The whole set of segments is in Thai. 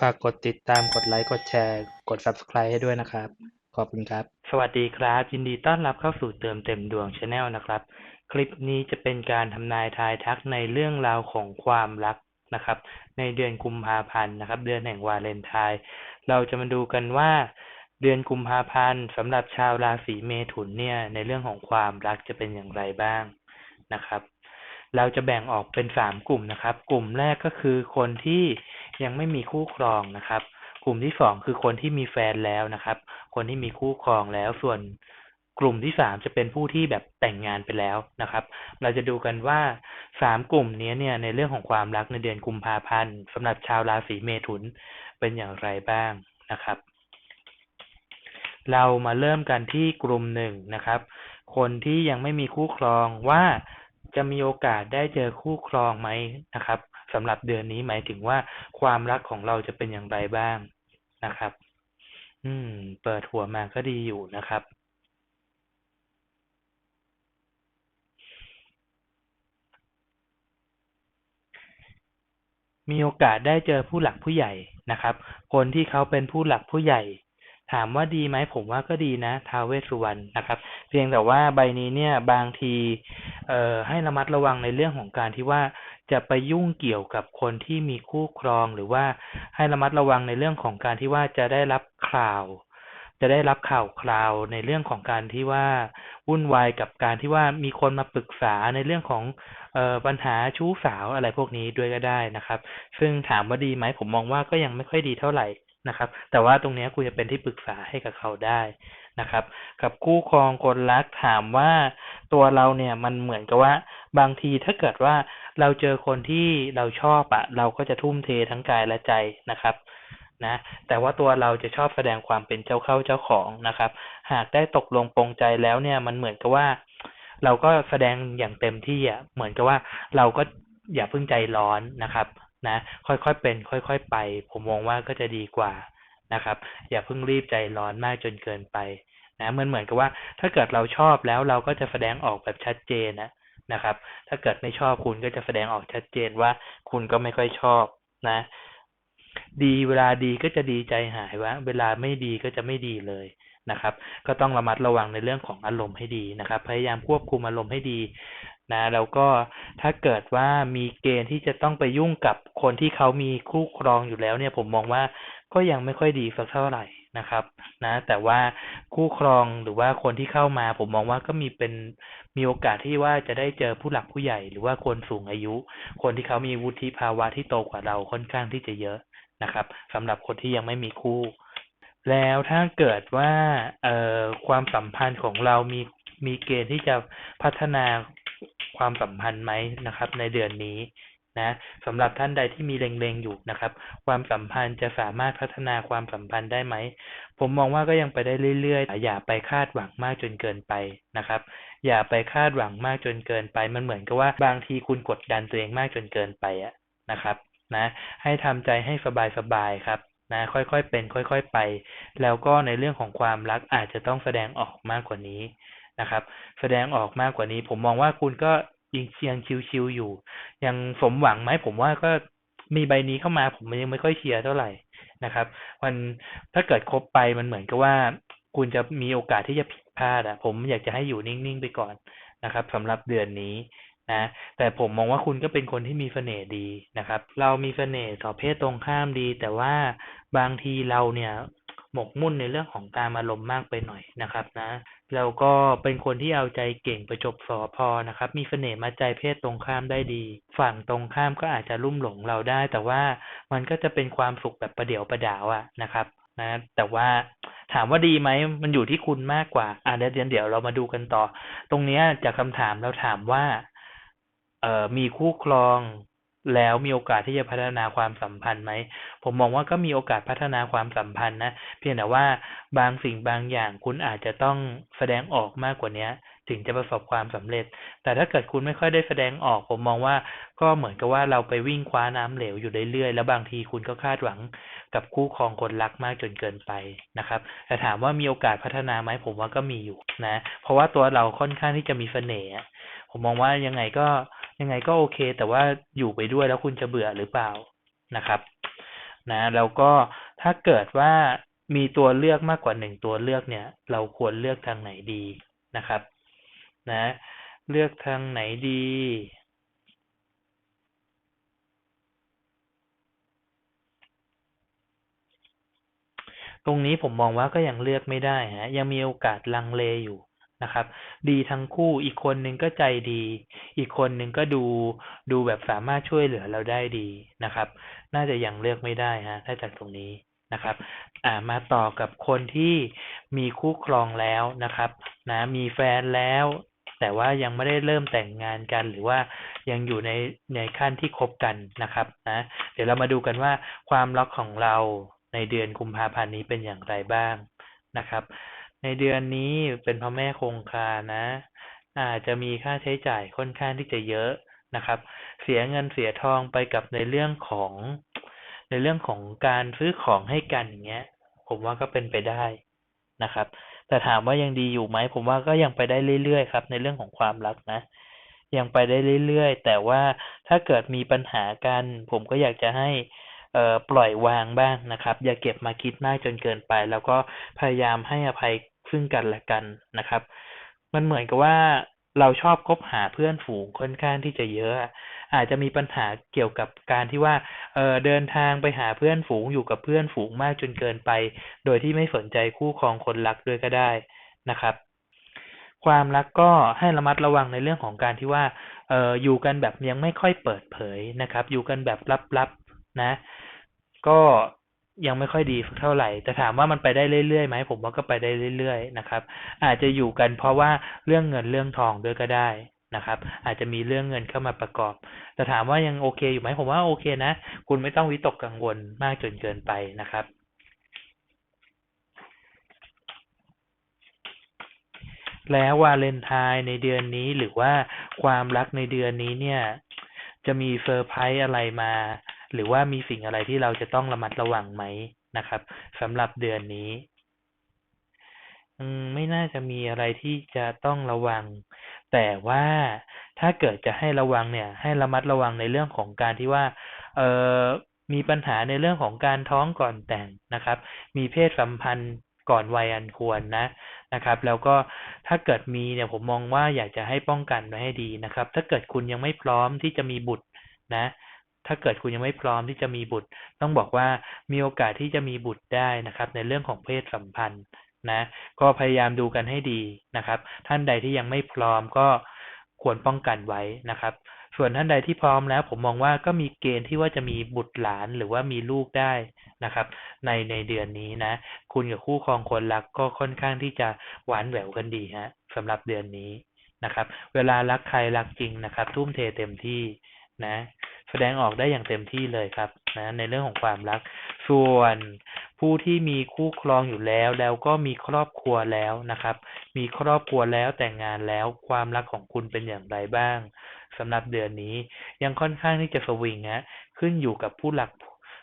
ฝากกดติดตามกดไลค์กดแชร์ กด Subscribe ให้ด้วยนะครับ ขอบคุณครับ สวัสดีครับ ยินดีต้อนรับเข้าสู่เติมเต็มดวง Channel นะครับ คลิปนี้จะเป็นการทำนายทายทักในเรื่องราวของความรักนะครับ ในเดือนกุมภาพันธ์นะครับ เดือนแห่งวาเลนไทน์เราจะมาดูกันว่า เดือนกุมภาพันธ์สำหรับชาวราศีเมถุนเนี่ยในเรื่องของความรักจะเป็นอย่างไรบ้างนะครับ เราจะแบ่งออกเป็นสามกลุ่มนะครับ กลุ่มแรกก็คือคนที่ ยังไม่มีคู่ครองนะครับ กลุ่มที่สองคือคนที่มีแฟนแล้วนะครับ คนที่มีคู่ครองแล้วส่วนกลุ่มที่สามจะเป็นผู้ที่แบบแต่งงานไปแล้วนะครับ เราจะดูกันว่าสามกลุ่มนี้เนี่ยในเรื่องของความรักในเดือนกุมภาพันธ์สำหรับชาวราศีเมถุนเป็นอย่างไรบ้างนะครับ เรามาเริ่มกันที่กลุ่มหนึ่งนะครับ คนที่ยังไม่มีคู่ครองว่าจะมีโอกาสได้เจอคู่ครองไหมนะครับ สำหรับเดือนนี้หมายถึงว่าความรักของเราจะเป็นอย่างไรบ้างนะครับ อืม เปิดหัวมาก็ดีอยู่นะครับมีโอกาสได้เจอผู้หลักผู้ใหญ่นะครับ คนที่เขาเป็นผู้หลักผู้ใหญ่ ถามว่าดีไหมผมว่าก็ดีนะท้าวเวสสุวรรณนะครับ เพียงแต่ว่าใบนี้เนี่ยบางทีเอ่อให้ระมัดระวังในเรื่องของการที่ว่าจะไปยุ่งเกี่ยวกับคนที่มีคู่ครองหรือว่าให้ระมัดระวังในเรื่องของการที่ว่าจะได้รับข่าว จะได้รับข่าวคราวในเรื่องของการที่ว่าวุ่นวายกับการที่ว่ามีคนมาปรึกษาในเรื่องของเอ่อปัญหาชู้สาวอะไรพวกนี้ด้วยก็ได้นะครับ ซึ่งถามว่าดีไหมผมมองว่าก็ยังไม่ค่อยดีเท่าไหร่ นะครับ แต่ว่าตรงนี้คุณจะเป็นที่ปรึกษาให้กับเขาได้นะครับ กับคู่ครองคนรักถามว่าตัวเราเนี่ยมันเหมือนกับว่า บางทีถ้าเกิดว่าเราเจอคนที่เราชอบอะเราก็จะทุ่มเททั้งกายและใจนะครับนะแต่ว่าตัวเราจะชอบแสดงความเป็นเจ้าเข้าเจ้าของนะครับ หากได้ตกลงปรงใจแล้วเนี่ยมันเหมือนกับว่า เราก็แสดงอย่างเต็มที่อะเหมือนกับว่าเราก็อย่าเพิ่งใจร้อนนะครับ นะ ค่อยๆเป็น ค่อย ๆ ไป ผมมองว่าก็จะดีกว่านะครับ อย่าเพิ่งรีบใจร้อนมากจนเกินไปนะมือนเหมือนกับว่า ถ้าเกิดเราชอบแล้วเราก็จะแสดงออกแบบชัดเจนนะนะครับ ถ้าเกิดไม่ชอบคุณก็จะแสดงออกชัดเจนว่าคุณก็ไม่ค่อยชอบนะ ดีเวลาดีก็จะดีใจหายว่าเวลาไม่ดีก็จะไม่ดีเลยนะครับ ก็ต้องระมัดระวังในเรื่องของอารมณ์ให้ดีนะครับ พยายามควบคุมอารมณ์ให้ดี นะแล้วก็ถ้าเกิดว่ามีเกณฑ์ที่จะต้องไปยุ่งกับคนที่เขามีคู่ครองอยู่แล้วเนี่ยผมมองว่าก็ยังไม่ค่อยดีสักเท่าไหร่นะครับ นะ แต่ว่าคู่ครองหรือว่าคนที่เข้ามา ผมมองว่าก็มีเป็นมีโอกาสที่ว่าจะได้เจอผู้หลักผู้ใหญ่ หรือว่าคนสูงอายุ คนที่เขามีวุฒิภาวะที่โตกว่าเราค่อนข้างที่จะเยอะนะครับสำหรับคนที่ยังไม่มีคู่ แล้วถ้าเกิดว่าเอ่อความสัมพันธ์ของเรามีมีเกณฑ์ที่จะพัฒนา ความสัมพันธ์ไหมนะครับ ในเดือนนี้นะสำหรับท่านใดที่มีเล็งๆอยู่นะครับ ความสัมพันธ์จะสามารถพัฒนาความสัมพันธ์ได้ไหม ผมมองว่าก็ยังไปได้เรื่อยๆ อย่าไปคาดหวังมากจนเกินไปนะครับ อย่าไปคาดหวังมากจนเกินไป มันเหมือนกับว่าบางทีคุณกดดันตัวเองมากจนเกินไปอะนะครับ นะ ให้ทำใจให้สบายๆครับนะค่อยๆเป็น ค่อย ๆ ไป แล้วก็ในเรื่องของความรักอาจจะต้องแสดงออกมากกว่านี้ นะครับ แสดงออกมากกว่านี้ ผมมองว่าคุณก็ยังเชียงชิวๆอยู่ ยังสมหวังไหมผมว่าก็มีใบนี้เข้ามาผมยังไม่ค่อยเชียร์เท่าไหร่นะครับ มันถ้าเกิดครบไปมันเหมือนกับว่า คุณจะมีโอกาสที่จะผิดพลาดอะผมอยากจะให้อยู่นิ่งๆไปก่อนนะครับสำหรับเดือนนี้นะแต่ผมมองว่าคุณก็เป็นคนที่มีเสน่ห์ดีนะครับ เรามีเสน่ห์ต่อเพศตรงข้ามดี แต่ว่าบางทีเราเนี่ย หมกมุ่นในเรื่องของการอารมณ์มากไปหน่อยนะครับนะแล้วก็เป็นคนที่เอาใจเก่งประจบสอพอนะครับ มีเสน่ห์มาใจเพศตรงข้ามได้ดี ฝั่งตรงข้ามก็อาจจะลุ่มหลงเราได้ แต่ว่ามันก็จะเป็นความสุขแบบประเดี๋ยวประดาวอะนะครับนะแต่ว่าถามว่าดีไหมมันอยู่ที่คุณมากกว่าอ่าเดี๋ยวเดี๋ยวเรามาดูกันต่อ ตรงนี้จากคำถามเราถามว่าเอ่อมีคู่ครอง แล้วมีโอกาสที่จะพัฒนาความสัมพันธ์ไหม ผมมองว่าก็มีโอกาสพัฒนาความสัมพันธ์นะ เพียงแต่ว่าบางสิ่งบางอย่างคุณอาจจะต้องแสดงออกมากกว่านี้ถึงจะประสบความสำเร็จ แต่ถ้าเกิดคุณไม่ค่อยได้แสดงออก ผมมองว่าก็เหมือนกับว่าเราไปวิ่งคว้าน้ำเหลวอยู่เรื่อยๆ แล้วบางทีคุณก็คาดหวังกับคู่ครองคนรักมากจนเกินไปนะครับ แต่ถามว่ามีโอกาสพัฒนาไหมผมว่าก็มีอยู่นะ เพราะว่าตัวเราค่อนข้างที่จะมีเสน่ห์ ผมมองว่ายังไงก็ ยังไงก็โอเค แต่ว่าอยู่ไปด้วยแล้วคุณจะเบื่อหรือเปล่านะครับ นะแล้วก็ถ้าเกิดว่ามีตัวเลือกมากกว่าหนึ่งตัวเลือกเนี่ย เราควรเลือกทางไหนดีนะครับ นะ เลือกทางไหนดี ตรงนี้ผมมองว่าก็ยังเลือกไม่ได้ฮะยังมีโอกาสลังเลอยู่ นะครับ ดีทั้งคู่อีกคนหนึ่งก็ใจดี อีกคนหนึ่งก็ดูดูแบบสามารถช่วยเหลือเราได้ดีนะครับ น่าจะยังเลือกไม่ได้ฮะถ้าจากตรงนี้นะครับ อ่ามาต่อกับคนที่มีคู่ครองแล้วนะครับ นะ มีแฟนแล้ว แต่ว่ายังไม่ได้เริ่มแต่งงานกันหรือว่ายังอยู่ในในขั้นที่คบกันนะครับ นะ เดี๋ยวเรามาดูกันว่าความรักของเราในเดือนกุมภาพันธ์นี้เป็นอย่างไรบ้างนะครับ ในเดือนนี้เป็นพระแม่คงคานะ อาจจะมีค่าใช้จ่ายค่อนข้างที่จะเยอะนะครับ เสียเงินเสียทองไปกับในเรื่องของ ในเรื่องของการซื้อของให้กันอย่างเงี้ย ผมว่าก็เป็นไปได้นะครับ แต่ถามว่ายังดีอยู่ไหมผมว่าก็ยังไปได้เรื่อยๆครับ ในเรื่องของความรักนะ ยังไปได้เรื่อยๆ แต่ว่าถ้าเกิดมีปัญหากัน ผมก็อยากจะให้เอ่อปล่อยวางบ้างนะครับ อย่าเก็บมาคิดมากจนเกินไป แล้วก็พยายามให้อภัย ซึ่งกันและกันนะครับ มันเหมือนกับว่าเราชอบคบหาเพื่อนฝูงค่อนข้างที่จะเยอะ อาจจะมีปัญหาเกี่ยวกับการที่ว่าเออเดินทางไปหาเพื่อนฝูงอยู่กับเพื่อนฝูงมากจนเกินไป โดยที่ไม่สนใจคู่ครองคนรักด้วยก็ได้นะครับ ความรักก็ให้ระมัดระวังในเรื่องของการที่ว่าเอออยู่กันแบบยังไม่ค่อยเปิดเผยนะครับ อยู่กันแบบลับๆนะ ก็ ยังไม่ค่อยดีเท่าไหร่แต่ถามว่ามันไปได้เรื่อยๆไหมผมว่าก็ไปได้เรื่อยๆนะครับ อาจจะอยู่กันเพราะว่าเรื่องเงินเรื่องทองด้วยก็ได้นะครับ อาจจะมีเรื่องเงินเข้ามาประกอบ แต่ถามว่ายังโอเคอยู่ไหมผมว่าโอเคนะ คุณไม่ต้องวิตกกังวลมากจนเกินไปนะครับแล้ววาเลนไทน์ในเดือนนี้หรือว่าความรักในเดือนนี้เนี่ย จะมีเซอร์ไพรส์อะไรมา หรือว่ามีสิ่งอะไรที่เราจะต้องระมัดระวังไหมนะครับสำหรับเดือนนี้ไม่น่าจะมีอะไรที่จะต้องระวัง แต่ว่าถ้าเกิดจะให้ระวังเนี่ย ให้ระมัดระวังในเรื่องของการที่ว่า เออมีปัญหาในเรื่องของการท้องก่อนแต่งนะครับ มีเพศสัมพันธ์ก่อนวัยอันควรนะนะครับ แล้วก็ถ้าเกิดมีเนี่ยผมมองว่าอยากจะให้ป้องกันไว้ให้ดีนะครับ ถ้าเกิดคุณยังไม่พร้อมที่จะมีบุตรนะ ถ้าเกิดคุณยังไม่พร้อมที่จะมีบุตร ต้องบอกว่ามีโอกาสที่จะมีบุตรได้นะครับ ในเรื่องของเพศสัมพันธ์นะก็พยายามดูกันให้ดีนะครับ ท่านใดที่ยังไม่พร้อมก็ควรป้องกันไว้นะครับ ส่วนท่านใดที่พร้อมแล้ว ผมมองว่าก็มีเกณฑ์ที่ว่าจะมีบุตรหลานหรือว่ามีลูกได้นะครับ ในในเดือนนี้นะ คุณกับคู่ครองคนรักก็ค่อนข้างที่จะหวานแหววกันดีฮะสำหรับเดือนนี้นะครับ เวลารักใครรักจริงนะครับ ทุ่มเทเต็มที่ นะ แสดงออกได้อย่างเต็มที่เลยครับนะในเรื่องของความรัก ส่วนผู้ที่มีคู่ครองอยู่แล้ว แล้วก็มีครอบครัวแล้วนะครับ มีครอบครัวแล้วแต่งงานแล้วความรักของคุณเป็นอย่างไรบ้างสำหรับเดือนนี้ ยังค่อนข้างที่จะสวิงฮะขึ้นอยู่กับผู้หลัก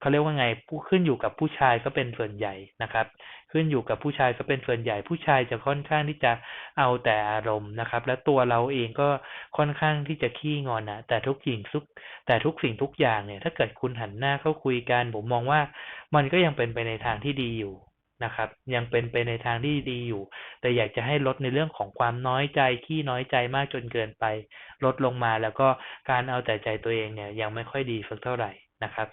เขาเรียกว่าไง ผู้ขึ้นอยู่กับผู้ชายก็เป็นส่วนใหญ่นะครับ ขึ้นอยู่กับผู้ชายก็เป็นส่วนใหญ่ผู้ชายจะค่อนข้างที่จะเอาแต่อารมณ์นะครับ และตัวเราเองก็ค่อนข้างที่จะขี้งอนนะแต่ทุกสิ่งทุกแต่ทุกสิ่งทุกอย่างเนี่ย ถ้าเกิดคุณหันหน้าเข้าคุยกัน ผมมองว่ามันก็ยังเป็นไปในทางที่ดีอยู่นะครับ ยังเป็นไปในทางที่ดีอยู่ แต่อยากจะให้ลดในเรื่องของความน้อยใจขี้น้อยใจมากจนเกินไป ลดลงมาแล้วก็การเอาแต่ใจตัวเองเนี่ย ยังไม่ค่อยดีสักเท่าไหร่นะครับ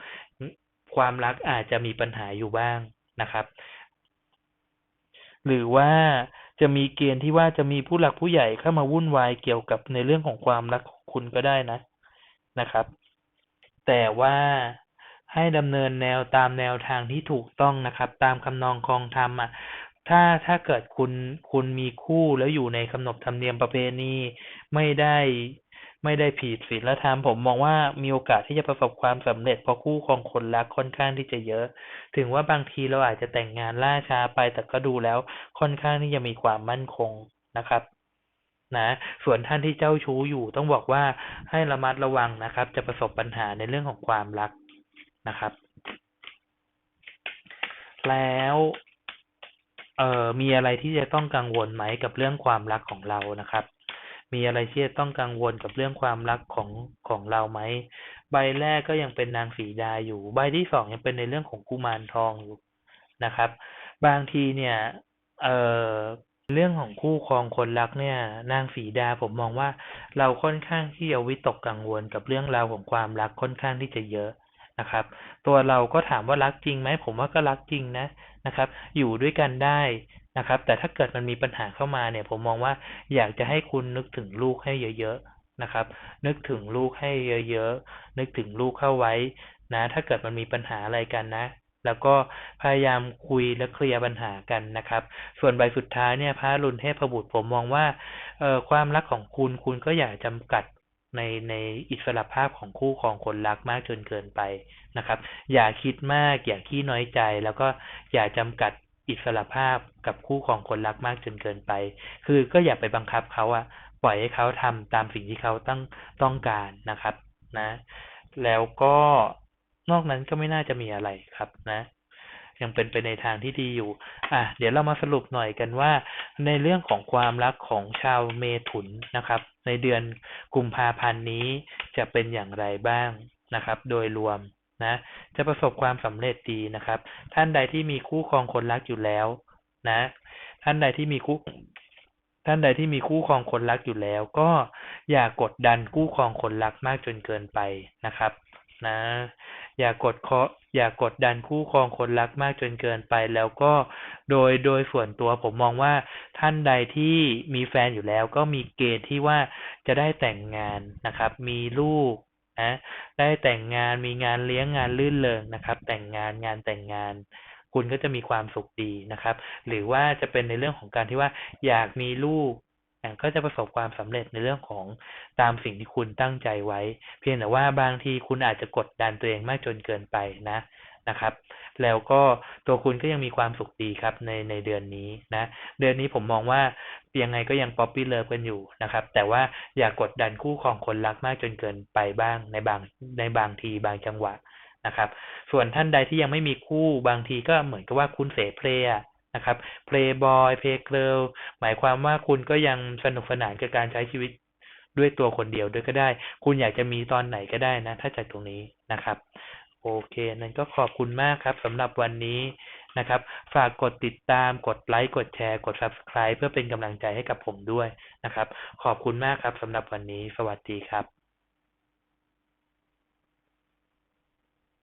ความรักอาจจะมีปัญหาอยู่บ้างนะครับ หรือว่าจะมีเกณฑ์ที่ว่าจะมีผู้หลักผู้ใหญ่เข้ามาวุ่นวายเกี่ยวกับในเรื่องของความรักของคุณก็ได้นะนะครับ แต่ว่าให้ดำเนินแนวตามแนวทางที่ถูกต้องนะครับ ตามคำนองคองธรรมอะถ้าถ้าเกิดคุณคุณมีคู่แล้วอยู่ในขนบธรรมเนียมประเพณีไม่ได้ ไม่ได้ผิดศีลธรรมผมมองว่ามีโอกาสที่จะประสบความสำเร็จเพราะคู่ของคนรักค่อนข้างที่จะเยอะ ถึงว่าบางทีเราอาจจะแต่งงานล่าช้าไป แต่ก็ดูแล้วค่อนข้างที่จะมีความมั่นคงนะครับนะส่วนท่านที่เจ้าชู้อยู่ต้องบอกว่าให้ระมัดระวังนะครับ จะประสบปัญหาในเรื่องของความรักนะครับ แล้วเอ่อมีอะไรที่จะต้องกังวลไหมกับเรื่องความรักของเรานะครับ มีอะไรที่จะต้องกังวลกับเรื่องความรักของของเราไหม ใบแรกก็ยังเป็นนางสีดาอยู่ ใบที่สองยังเป็นในเรื่องของกุมารทองอยู่นะครับ บางทีเนี่ย เอ่อเรื่องของคู่ครองคนรักเนี่ย นางสีดาผมมองว่า เราค่อนข้างที่จะวิตกกังวลกับเรื่องราวของความรักค่อนข้างที่จะเยอะ นะครับ ตัวเราก็ถามว่ารักจริงไหมผมว่าก็รักจริงนะนะครับ อยู่ด้วยกันได้นะครับ แต่ถ้าเกิดมันมีปัญหาเข้ามาเนี่ย ผมมองว่าอยากจะให้คุณนึกถึงลูกให้เยอะๆนะครับ นึกถึงลูกให้เยอะๆนึกถึงลูกเข้าไว้นะ ถ้าเกิดมันมีปัญหาอะไรกันนะแล้วก็พยายามคุยและเคลียร์ปัญหากันนะครับ ส่วนใบสุดท้ายเนี่ยพระรุนเทพบุตรผมมองว่าความรักของคุณคุณก็อย่าจำกัด ในในอิสระภาพของคู่ของคนรักมากจนเกินไปนะครับ อย่าคิดมากอย่าขี้น้อยใจ แล้วก็อย่าจำกัดอิสระภาพกับคู่ของคนรักมากจนเกินไป คือก็อย่าไปบังคับเขาอะปล่อยให้เขาทำตามสิ่งที่เขาต้องต้องการนะครับนะ แล้วก็นอกนั้นก็ไม่น่าจะมีอะไรครับนะ ยังเป็นไปในทางที่ดีอยู่ อะเดี๋ยวเรามาสรุปหน่อยกันว่า ในเรื่องของความรักของชาวเมถุนนะครับ ในเดือนกุมภาพันธ์นี้จะเป็นอย่างไรบ้างนะครับ โดยรวมนะ จะประสบความสำเร็จดีนะครับ ท่านใดที่มีคู่ครองคนรักอยู่แล้วนะ ท่านใดที่มีคู่ท่านใดที่มีคู่ครองคนรักอยู่แล้ว ก็อย่ากดดันคู่ครองคนรักมากจนเกินไปนะครับนะ อย่ากดเคาะอย่ากดดันคู่ครองคนรักมากจนเกินไป แล้วก็ โดยโดยส่วนตัวผมมองว่าท่านใดที่มีแฟนอยู่แล้ว ก็มีเกณฑ์ที่ว่าจะได้แต่งงานนะครับ มีลูกนะได้แต่งงานมีงานเลี้ยงงานลื่นเริงนะครับ แต่งงานงานแต่งงาน คุณก็จะมีความสุขดีนะครับ หรือว่าจะเป็นในเรื่องของการที่ว่าอยากมีลูกก็จะประสบความสำเร็จในเรื่องของตามสิ่งที่คุณตั้งใจไว้ เพียงแต่ว่าบางทีคุณอาจจะกดดันตัวเองมากจนเกินไปนะ นะครับ แล้วก็ตัวคุณก็ยังมีความสุขดีครับในในเดือนนี้นะ เดือนนี้ผมมองว่ายังไงก็ยังป๊อปปี้เลิฟกันอยู่นะครับ แต่ว่าอย่ากกดดันคู่ของคนรักมากจนเกินไปบ้างในบางในบางทีบางจังหวะนะครับ ส่วนท่านใดที่ยังไม่มีคู่บางทีก็เหมือนกับว่าคุณเสเพลย์นะครับเพลย์บอยเพลย์เกิลหมายความว่าคุณก็ยังสนุกสนานกับการใช้ชีวิตด้วยตัวคนเดียวด้วยก็ได้ คุณอยากจะมีตอนไหนก็ได้นะ ถ้าจากตรงนี้นะครับ โอเค นั้นก็ขอบคุณมากครับสำหรับวันนี้นะครับ ฝากกดติดตาม กดไลค์ กดแชร์ กด subscribe เพื่อเป็นกำลังใจให้กับผมด้วยนะครับ ขอบคุณมากครับสำหรับวันนี้ สวัสดีครับ